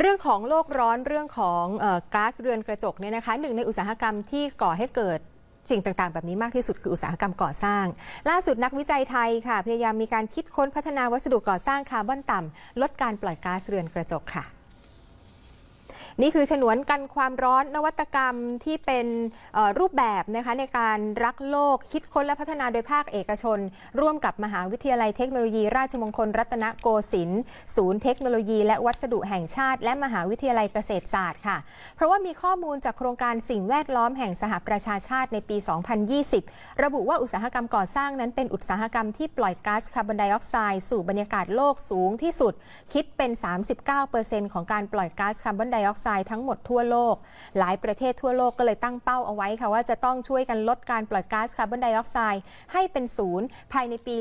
เรื่องของโลกร้อนเรื่องของอก๊าซเรือนกระจกเนี่ยนะคะหนึ่งในอุตสาหกรรมที่ก่อให้เกิดสิ่งต่าง ๆ แบบนี้มากที่สุดคืออุตสาหกรรมก่อสร้าง ล่าสุดนักวิจัยไทยค่ะ พยายามมีการคิดค้นพัฒนาวัสดุก่อสร้างคาร์บอนต่ำลดการปล่อยก๊าซเรือนกระจกค่ะ นี่คือฉนวนกันความร้อนนวัตกรรมที่เป็นรูปแบบนะคะในการรักโลกคิดค้นและพัฒนาโดยภาคเอกชน ร่วมกับมหาวิทยาลัยเทคโนโลยี ราชมงคลรัตนโกสินทร์ศูนย์เทคโนโลยี และวัสดุแห่งชาติ และมหาวิทยาลัยเกษตรศาสตร์ค่ะ เพราะว่ามีข้อมูลจากโครงการสิ่งแวดล้อมแห่งสหประชาชาติในปี 2020 ระบุว่าอุตสาหกรรมก่อสร้างนั้นเป็นอุตสาหกรรมที่ปล่อยก๊าซคาร์บอนไดออกไซด์สู่บรรยากาศโลกสูงที่สุด คิดเป็น 39%ของการปล่อยก๊าซคาร์บอนไดออกไซด์ทั้งหมดทั่วโลก หลายประเทศทั่วโลกก็เลยตั้งเป้าเอาไว้ค่ะว่าจะต้องช่วยกันลดการปล่อยก๊าซคาร์บอนไดออกไซด์ให้เป็นศูนย์ภายในปี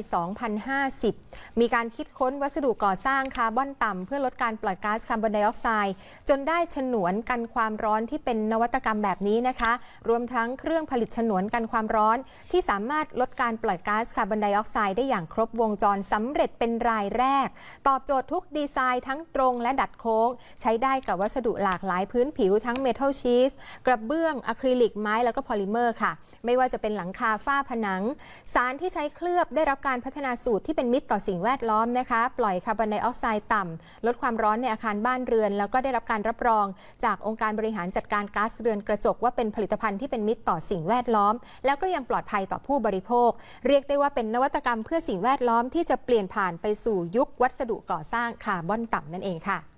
2050 มีการคิดค้นวัสดุก่อสร้างคาร์บอนต่ำเพื่อลดการปล่อยก๊าซคาร์บอนไดออกไซด์จนได้ฉนวนกันความร้อนที่เป็นนวัตกรรมแบบนี้นะคะ รวมทั้งเครื่องผลิตฉนวนกันความร้อน ที่สามารถลดการปล่อยก๊าซคาร์บอนไดออกไซด์ได้อย่างครบวงจรสำเร็จเป็นรายแรก ตอบโจทย์ทุกดีไซน์ทั้งตรงและดัดโค้ง ใช้ได้กับวัสดุหลากหลายพื้นผิวทั้งเมทัลชีสกระเบื้องอะคริลิกไม้แล้วก็พอลิเมอร์ค่ะ ไม่ว่าจะเป็นหลังคาฝ้าผนัง สารที่ใช้เคลือบได้รับการพัฒนาสูตรที่เป็นมิตรต่อสิ่งแวดล้อมนะคะ ปล่อยคาร์บอนไดออกไซด์ต่ำลดความร้อนในอาคารบ้านเรือน แล้วก็ได้รับการรับรอง จากองค์การบริหารจัดการก๊าซเรือนกระจกว่าเป็นผลิตภัณฑ์ที่เป็นมิตรต่อสิ่งแวดล้อม แล้วก็ยังปลอดภัยต่อผู้บริโภค เรียกได้ว่าเป็นนวัตกรรมเพื่อสิ่งแวดล้อมที่จะเปลี่ยนผ่านไปสู่ยุควัสดุก่อสร้างคาร์บอนต่ำนั่นเองค่ะ